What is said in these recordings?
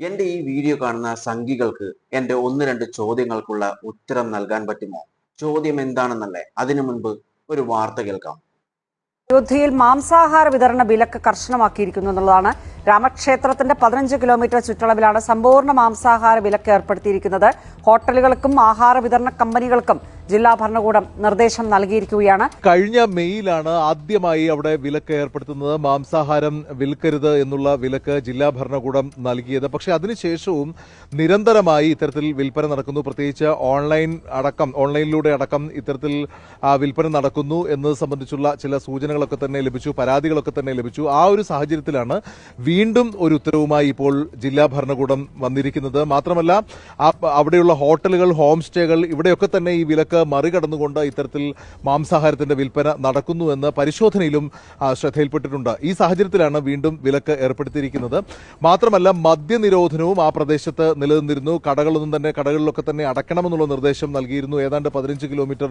എന്റെ ഈ വീഡിയോ കാണുന്ന സംഘികൾക്ക് എന്റെ ഒന്ന് രണ്ട് ചോദ്യങ്ങൾക്കുള്ള ഉത്തരം നൽകാൻ പറ്റുമോ? ചോദ്യം എന്താണെന്നല്ലേ? അതിനു മുൻപ് ഒരു വാർത്ത കേൾക്കാം. അയോധ്യയിൽ മാംസാഹാര വിതരണ വിലക്ക് കർശനമാക്കിയിരിക്കുന്നു എന്നുള്ളതാണ് രാമക്ഷേത്രത്തിന്റെ പതിനഞ്ച് കിലോമീറ്റർ ചുറ്റളവിലാണ് സമ്പൂർണ മാംസാഹാര വിലക്ക് ഏർപ്പെടുത്തിയിരിക്കുന്നത്. ഹോട്ടലുകൾക്കും ആഹാര വിതരണ കമ്പനികൾക്കും ജില്ലാ ഭരണകൂടം നിർദ്ദേശം നൽകിയിരിക്കുകയാണ്. കഴിഞ്ഞ മെയ്യിലാണ് ആദ്യമായി അവിടെ വിലക്ക് ഏർപ്പെടുത്തുന്നത്. മാംസാഹാരം വിൽക്കരുത് എന്നുള്ള വിലക്ക് ജില്ലാ ഭരണകൂടം നൽകിയത്. പക്ഷെ അതിനുശേഷവും നിരന്തരമായി ഇത്തരത്തിൽ വിൽപ്പന നടക്കുന്നു. പ്രത്യേകിച്ച് ഓൺലൈൻ അടക്കം ഓൺലൈനിലൂടെ അടക്കം ഇത്തരത്തിൽ വിൽപ്പന നടക്കുന്നു എന്നത് സംബന്ധിച്ചുള്ള ചില സൂചനകളൊക്കെ തന്നെ ലഭിച്ചു പരാതികളൊക്കെ തന്നെ ലഭിച്ചു. ആ ഒരു സാഹചര്യത്തിലാണ് വീണ്ടും ഒരു ഉത്തരവുമായി ഇപ്പോൾ ജില്ലാ ഭരണകൂടം വന്നിരിക്കുന്നത്. മാത്രമല്ല അവിടെയുള്ള ഹോട്ടലുകൾ ഹോം സ്റ്റേകൾ ഇവിടെയൊക്കെ തന്നെ ഈ വിലക്ക് മറികടന്നുകൊണ്ട് ഇത്തരത്തിൽ മാംസാഹാരത്തിന്റെ വിൽപ്പന നടക്കുന്നു എന്ന് പരിശോധനയിലും ശ്രദ്ധയിൽപ്പെട്ടിട്ടുണ്ട്. ഈ സാഹചര്യത്തിലാണ് വീണ്ടും വിലക്ക് ഏർപ്പെടുത്തിയിരിക്കുന്നത്. മാത്രമല്ല മദ്യനിരോധനവും ആ പ്രദേശത്ത് നിലനിന്നിരുന്നു. കടകളൊന്നും തന്നെ കടകളിലൊക്കെ തന്നെ അടയ്ക്കണമെന്നുള്ള നിർദ്ദേശം നൽകിയിരുന്നു. ഏതാണ്ട് പതിനഞ്ച് കിലോമീറ്റർ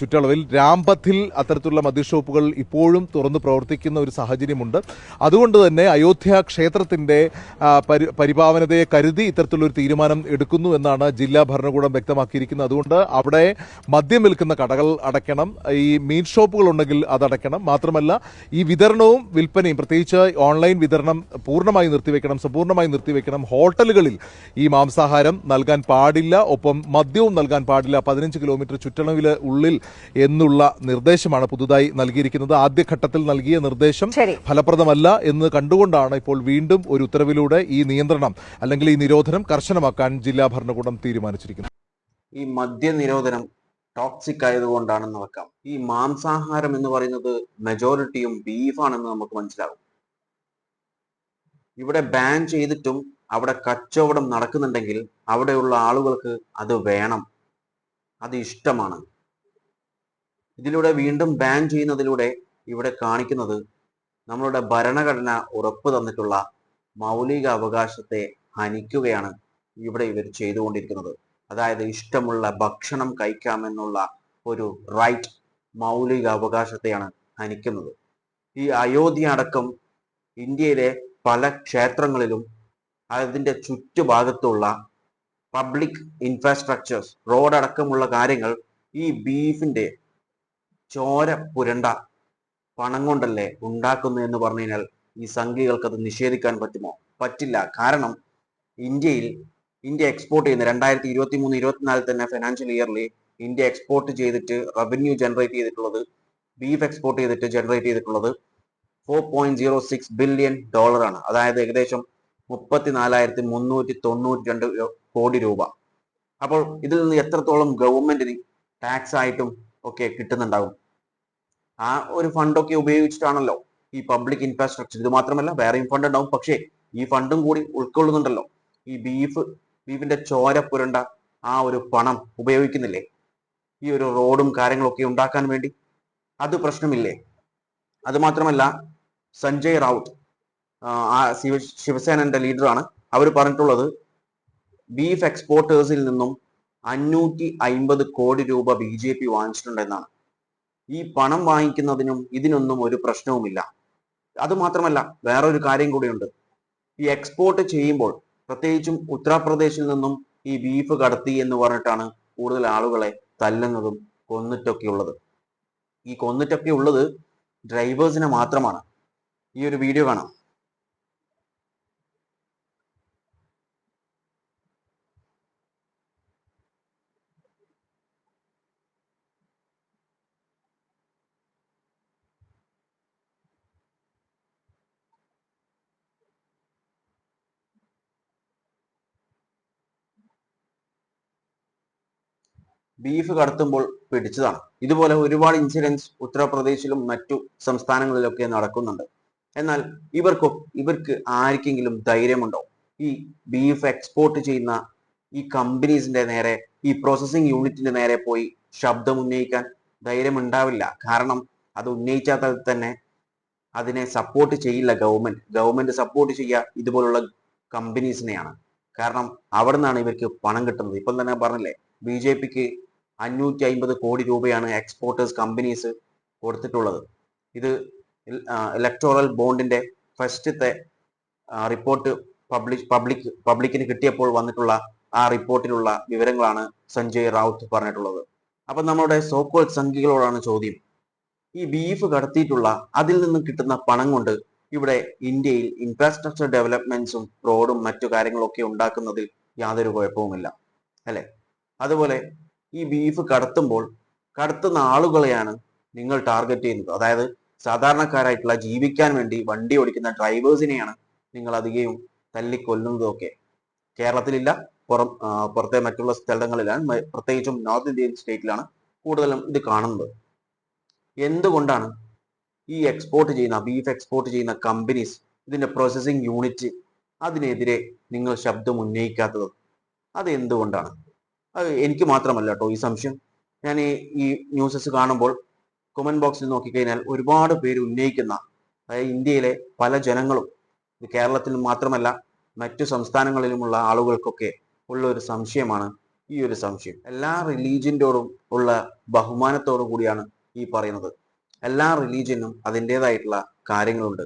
ചുറ്റളവിൽ. രാംപത്തിൽ അത്തരത്തിലുള്ള മദ്യഷോപ്പുകൾ ഇപ്പോഴും തുറന്നു പ്രവർത്തിക്കുന്ന ഒരു സാഹചര്യമുണ്ട്. അതുകൊണ്ട് തന്നെ അയോധ്യ പരി- പരിപാവനതയെ കരുതി ഇത്തരത്തിലൊരു തീരുമാനം എടുക്കുന്നു എന്നാണ് ജില്ലാ ഭരണകൂടം വ്യക്തമാക്കിയിരിക്കുന്നത്. അതുകൊണ്ട് അവിടെ മദ്യം വിൽക്കുന്ന കടകൾ അടയ്ക്കണം ഈ മീൻ ഷോപ്പുകൾ ഉണ്ടെങ്കിൽ അതടയ്ക്കണം. മാത്രമല്ല ഈ വിതരണവും വിൽപ്പനയും പ്രത്യേകിച്ച് ഓൺലൈൻ വിതരണം പൂർണമായി നിർത്തിവെക്കണം സമ്പൂർണമായി നിർത്തിവെക്കണം. ഹോട്ടലുകളിൽ ഈ മാംസാഹാരം നൽകാൻ പാടില്ല ഒപ്പം മദ്യവും നൽകാൻ പാടില്ല. പതിനഞ്ച് കിലോമീറ്റർ ചുറ്റളവിൽ ഉള്ളിൽ എന്നുള്ള നിർദ്ദേശമാണ് പുതുതായി നൽകിയിരിക്കുന്നത്. ആദ്യഘട്ടത്തിൽ നൽകിയ നിർദ്ദേശം ഫലപ്രദമല്ല എന്ന് കണ്ടുകൊണ്ടാണ് ഇപ്പോൾ വീണ്ടും ഒരു ഉത്തരവിലൂടെ ഈ നിയന്ത്രണം അല്ലെങ്കിൽ ഈ നിരോധനം കർശനമാക്കാൻ ജില്ലാ ഭരണകൂടം തീരുമാനിച്ചിരിക്കുന്നു. ഈ മദ്യ നിരോധനം ടോക്സിക് ആയതുകൊണ്ടാണെന്ന് വെക്കാം. ഈ മാംസാഹാരം എന്ന് പറയുന്നത് മെജോറിറ്റിയും ബീഫാണെന്ന് നമുക്ക് മനസ്സിലാകും. ഇവിടെ ബാൻ ചെയ്തിട്ടും അവിടെ കച്ചവടം നടക്കുന്നുണ്ടെങ്കിൽ അവിടെയുള്ള ആളുകൾക്ക് അത് വേണം. അത് ഇഷ്ടമാണ്. ഇതിലൂടെ വീണ്ടും ബാൻ ചെയ്യുന്നതിലൂടെ ഇവിടെ കാണിക്കുന്നത് നമ്മളുടെ ഭരണഘടന ഉറപ്പു തന്നിട്ടുള്ള മൗലിക അവകാശത്തെ ഹനിക്കുകയാണ് ഇവിടെ ഇവർ ചെയ്തുകൊണ്ടിരിക്കുന്നത്. അതായത് ഇഷ്ടമുള്ള ഭക്ഷണം കഴിക്കാമെന്നുള്ള ഒരു റൈറ്റ് മൗലിക അവകാശത്തെയാണ് ഹനിക്കുന്നത്. ഈ അയോധ്യ അടക്കം ഇന്ത്യയിലെ പല ക്ഷേത്രങ്ങളിലും അതിന്റെ ചുറ്റുഭാഗത്തുള്ള പബ്ലിക് ഇൻഫ്രാസ്ട്രക്ചേഴ്സ് റോഡ് അടക്കമുള്ള കാര്യങ്ങൾ ഈ ബീഫിന്റെ ചോര പുരണ്ട പണം കൊണ്ടല്ലേ ഉണ്ടാക്കുന്നു എന്ന് പറഞ്ഞു കഴിഞ്ഞാൽ ഈ സംഘികൾക്ക് അത് നിഷേധിക്കാൻ പറ്റുമോ? പറ്റില്ല. കാരണം ഇന്ത്യയിൽ ഇന്ത്യ എക്സ്പോർട്ട് ചെയ്യുന്ന രണ്ടായിരത്തി ഇരുപത്തി മൂന്ന് ഇരുപത്തിനാലിൽ തന്നെ ഫിനാൻഷ്യൽ ഇയറിൽ ഇന്ത്യ എക്സ്പോർട്ട് ചെയ്തിട്ട് റവന്യൂ ജനറേറ്റ് ചെയ്തിട്ടുള്ളത് ബീഫ് എക്സ്പോർട്ട് ചെയ്തിട്ട് ജനറേറ്റ് ചെയ്തിട്ടുള്ളത് four point zero six billion dollar ആണ്. അതായത് ഏകദേശം മുപ്പത്തിനാലായിരത്തി മുന്നൂറ്റി തൊണ്ണൂറ്റി രണ്ട് കോടി രൂപ. അപ്പോൾ ഇതിൽ നിന്ന് എത്രത്തോളം ഗവൺമെന്റിന് ടാക്സ് ആയിട്ടും ഒക്കെ കിട്ടുന്നുണ്ടാകും ആ ഒരു ഫണ്ടൊക്കെ ഉപയോഗിച്ചിട്ടാണല്ലോ ഈ പബ്ലിക് ഇൻഫ്രാസ്ട്രക്ചർ ഇത് മാത്രമല്ല വേറെയും ഫണ്ട് ഉണ്ടാവും. പക്ഷേ ഈ ഫണ്ടും കൂടി ഉൾക്കൊള്ളുന്നുണ്ടല്ലോ. ഈ ബീഫ് ബീഫിന്റെ ചോര പുരണ്ട ആ ഒരു പണം ഉപയോഗിക്കുന്നില്ലേ? ഈ ഒരു റോഡും കാര്യങ്ങളൊക്കെ ഉണ്ടാക്കാൻ വേണ്ടി. അത് പ്രശ്നമില്ലേ? അത് മാത്രമല്ല സഞ്ജയ് റാവുത്ത് ആ, ശിവ ശിവസേനന്റെ ലീഡറാണ് അവർ പറഞ്ഞിട്ടുള്ളത് ബീഫ് എക്സ്പോർട്ടേഴ്സിൽ നിന്നും അഞ്ഞൂറ്റി അയിമ്പത് കോടി രൂപ ബി ജെ പി വാങ്ങിച്ചിട്ടുണ്ടെന്നാണ്. ഈ പണം വാങ്ങിക്കുന്നതിനും ഇതിനൊന്നും ഒരു പ്രശ്നവുമില്ല. അത് മാത്രമല്ല വേറൊരു കാര്യം കൂടിയുണ്ട്. ഈ എക്സ്പോർട്ട് ചെയ്യുമ്പോൾ പ്രത്യേകിച്ചും ഉത്തർപ്രദേശിൽ നിന്നും ഈ ബീഫ് കടത്തി എന്ന് പറഞ്ഞിട്ടാണ് കൂടുതൽ ആളുകളെ തല്ലുന്നതും കൊന്നിട്ടൊക്കെ ഉള്ളത് ഈ കൊന്നിട്ടൊക്കെ ഉള്ളത് ഡ്രൈവേഴ്സിനെ മാത്രമാണ്. ഈ ഒരു വീഡിയോ കാണാം. ബീഫ് കടത്തുമ്പോൾ പിടിച്ചതാണ്. ഇതുപോലെ ഒരുപാട് ഇൻസിഡൻസ് ഉത്തർപ്രദേശിലും മറ്റു സംസ്ഥാനങ്ങളിലൊക്കെ നടക്കുന്നുണ്ട്. എന്നാൽ ഇവർക്കോ ഇവർക്ക് ആർക്കെങ്കിലും ധൈര്യമുണ്ടോ? ഈ ബീഫ് എക്സ്പോർട്ട് ചെയ്യുന്ന ഈ കമ്പനീസിന്റെ നേരെ ഈ പ്രോസസ്സിംഗ് യൂണിറ്റിന്റെ നേരെ പോയി ശബ്ദം ഉന്നയിക്കാൻ ധൈര്യം ഉണ്ടാവില്ല കാരണം അത് ഉന്നയിച്ചാൽ തന്നെ അതിനെ സപ്പോർട്ട് ചെയ്യില്ല ഗവൺമെന്റ് ഗവൺമെന്റ് സപ്പോർട്ട് ചെയ്യുക ഇതുപോലുള്ള കമ്പനീസിനെയാണ് കാരണം അവിടെ നിന്നാണ് ഇവർക്ക് പണം കിട്ടുന്നത്. ഇപ്പം തന്നെ പറഞ്ഞില്ലേ ബി ജെ പിക്ക് അഞ്ഞൂറ്റി അമ്പത് കോടി രൂപയാണ് എക്സ്പോർട്ടേഴ്സ് കമ്പനീസ് കൊടുത്തിട്ടുള്ളത്. ഇത് ഇലക്ടോറൽ ബോണ്ടിന്റെ ഫസ്റ്റത്തെ റിപ്പോർട്ട് പബ്ലിക് പബ്ലിക് പബ്ലിക്കിന് കിട്ടിയപ്പോൾ വന്നിട്ടുള്ള ആ റിപ്പോർട്ടിലുള്ള വിവരങ്ങളാണ് സഞ്ജയ് റാവുത്ത് പറഞ്ഞിട്ടുള്ളത്. അപ്പൊ നമ്മുടെ സോക്കോൾ സംഖ്യകളോടാണ് ചോദ്യം. ഈ ബീഫ് കടത്തിയിട്ടുള്ള അതിൽ നിന്നും കിട്ടുന്ന പണം കൊണ്ട് ഇവിടെ ഇന്ത്യയിൽ ഇൻഫ്രാസ്ട്രക്ചർ ഡെവലപ്മെന്റ്സും റോഡും മറ്റു കാര്യങ്ങളൊക്കെ ഉണ്ടാക്കുന്നതിൽ യാതൊരു കുഴപ്പവുമില്ല. അല്ലെ? അതുപോലെ ഈ ബീഫ് കടത്തുമ്പോൾ കടത്തുന്ന ആളുകളെയാണ് നിങ്ങൾ ടാർഗറ്റ് ചെയ്യുന്നത്. അതായത് സാധാരണക്കാരായിട്ടുള്ള ജീവിക്കാൻ വേണ്ടി വണ്ടി ഓടിക്കുന്ന ഡ്രൈവേഴ്സിനെയാണ് നിങ്ങൾ അധികവും തല്ലിക്കൊല്ലുന്നതൊക്കെ. കേരളത്തിലില്ല പുറം പുറത്തെ മറ്റുള്ള സ്ഥലങ്ങളിലാണ് പ്രത്യേകിച്ചും നോർത്ത് ഇന്ത്യൻ സ്റ്റേറ്റിലാണ് കൂടുതലും ഇത് കാണുന്നത്. എന്തുകൊണ്ടാണ് ഈ എക്സ്പോർട്ട് ചെയ്യുന്ന ബീഫ് എക്സ്പോർട്ട് ചെയ്യുന്ന കമ്പനീസ് ഇതിന്റെ പ്രോസസ്സിംഗ് യൂണിറ്റ് അതിനെതിരെ നിങ്ങൾ ശബ്ദം ഉന്നയിക്കാത്തത്? അത് എന്തുകൊണ്ടാണ് അത് എനിക്ക് മാത്രമല്ല കേട്ടോ ഈ സംശയം. ഞാൻ ഈ ന്യൂസസ് കാണുമ്പോൾ കൊമന്റ് ബോക്സിൽ നോക്കിക്കഴിഞ്ഞാൽ ഒരുപാട് പേര് ഉന്നയിക്കുന്ന അതായത് ഇന്ത്യയിലെ പല ജനങ്ങളും കേരളത്തിൽ മാത്രമല്ല മറ്റു സംസ്ഥാനങ്ങളിലുമുള്ള ആളുകൾക്കൊക്കെ ഉള്ള ഒരു സംശയമാണ് ഈ ഒരു സംശയം. എല്ലാ റിലീജിയന്റോടും ഉള്ള ബഹുമാനത്തോടു കൂടിയാണ് ഈ പറയുന്നത്. എല്ലാ റിലീജിയനും അതിന്റെതായിട്ടുള്ള കാര്യങ്ങളുണ്ട്.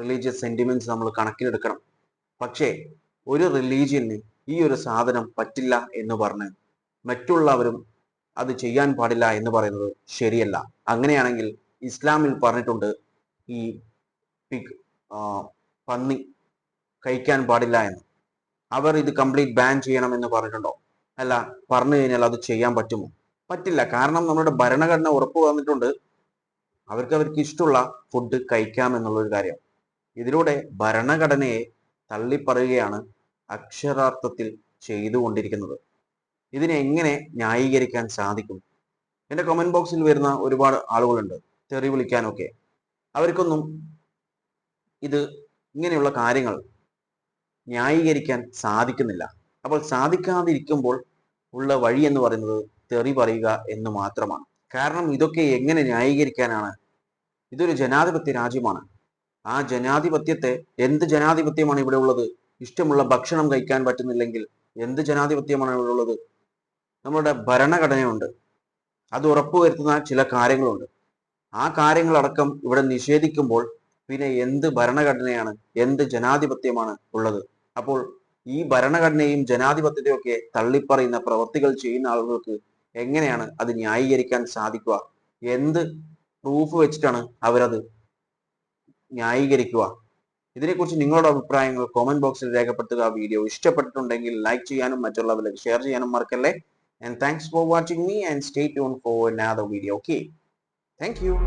റിലീജിയസ് സെന്റിമെന്റ്സ് നമ്മൾ കണക്കിലെടുക്കണം. പക്ഷേ ഒരു റിലീജിയന് ഈ ഒരു സാധനം പറ്റില്ല എന്ന് പറഞ്ഞ് മറ്റുള്ളവരും അത് ചെയ്യാൻ പാടില്ല എന്ന് പറയുന്നത് ശരിയല്ല. അങ്ങനെയാണെങ്കിൽ ഇസ്ലാമിൽ പറഞ്ഞിട്ടുണ്ട് ഈ പിഗ് പന്നി കഴിക്കാൻ പാടില്ല എന്ന്. അവർ ഇത് കംപ്ലീറ്റ് ബാൻ ചെയ്യണം എന്ന് പറഞ്ഞിട്ടുണ്ടോ? അല്ല പറഞ്ഞു കഴിഞ്ഞാൽ അത് ചെയ്യാൻ പറ്റുമോ? പറ്റില്ല. കാരണം നമ്മുടെ ഭരണഘടന ഉറപ്പ് വന്നിട്ടുണ്ട്. അവർക്ക് അവർക്ക് ഇഷ്ടമുള്ള ഫുഡ് കഴിക്കാം എന്നുള്ളൊരു കാര്യം. ഇതിലൂടെ ഭരണഘടനയെ തള്ളിപ്പറയുകയാണ് അക്ഷരാർത്ഥത്തിൽ ചെയ്തുകൊണ്ടിരിക്കുന്നത്. ഇതിനെ എങ്ങനെ ന്യായീകരിക്കാൻ സാധിക്കും? എന്റെ കമന്റ് ബോക്സിൽ വരുന്ന ഒരുപാട് ആളുകളുണ്ട്. തെറി വിളിക്കാനൊക്കെ. അവർക്കൊന്നും ഇത് ഇങ്ങനെയുള്ള കാര്യങ്ങൾ ന്യായീകരിക്കാൻ സാധിക്കുന്നില്ല. അപ്പോൾ സാധിക്കാതിരിക്കുമ്പോൾ ഉള്ള വഴി എന്ന് പറയുന്നത് തെറി പറയുക എന്ന് മാത്രമാണ്. കാരണം ഇതൊക്കെ എങ്ങനെ ന്യായീകരിക്കാനാണ്? ഇതൊരു ജനാധിപത്യ രാജ്യമാണ്. ആ ജനാധിപത്യത്തെ എന്ത് ജനാധിപത്യമാണ് ഇവിടെ ഉള്ളത്? ഇഷ്ടമുള്ള ഭക്ഷണം കഴിക്കാൻ പറ്റുന്നില്ലെങ്കിൽ എന്ത് ജനാധിപത്യമാണ് ഇവിടെ ഉള്ളത്? നമ്മുടെ ഭരണഘടനയുണ്ട്. അത് ഉറപ്പുവരുത്തുന്ന ചില കാര്യങ്ങളുണ്ട്. ആ കാര്യങ്ങളടക്കം ഇവിടെ നിഷേധിക്കുമ്പോൾ പിന്നെ എന്ത് ഭരണഘടനയാണ് എന്ത് ജനാധിപത്യമാണ് ഉള്ളത്? അപ്പോൾ ഈ ഭരണഘടനയും ജനാധിപത്യത്തെയും ഒക്കെ തള്ളിപ്പറയുന്ന പ്രവൃത്തികൾ ചെയ്യുന്ന ആളുകൾക്ക് എങ്ങനെയാണ് അത് ന്യായീകരിക്കാൻ സാധിക്കുക? എന്ത് പ്രൂഫ് വെച്ചിട്ടാണ് അവരത് ന്യായീകരിക്കുക? ഇതിനെക്കുറിച്ച് നിങ്ങളുടെ അഭിപ്രായങ്ങൾ കോമന്റ് ബോക്സിൽ രേഖപ്പെടുത്തുക. വീഡിയോ ഇഷ്ടപ്പെട്ടിട്ടുണ്ടെങ്കിൽ ലൈക്ക് ചെയ്യാനും മറ്റുള്ളവരിലേക്ക് ഷെയർ ചെയ്യാനും മറക്കല്ലേ? and thanks for watching me and stay tuned for another video okay? Thank you.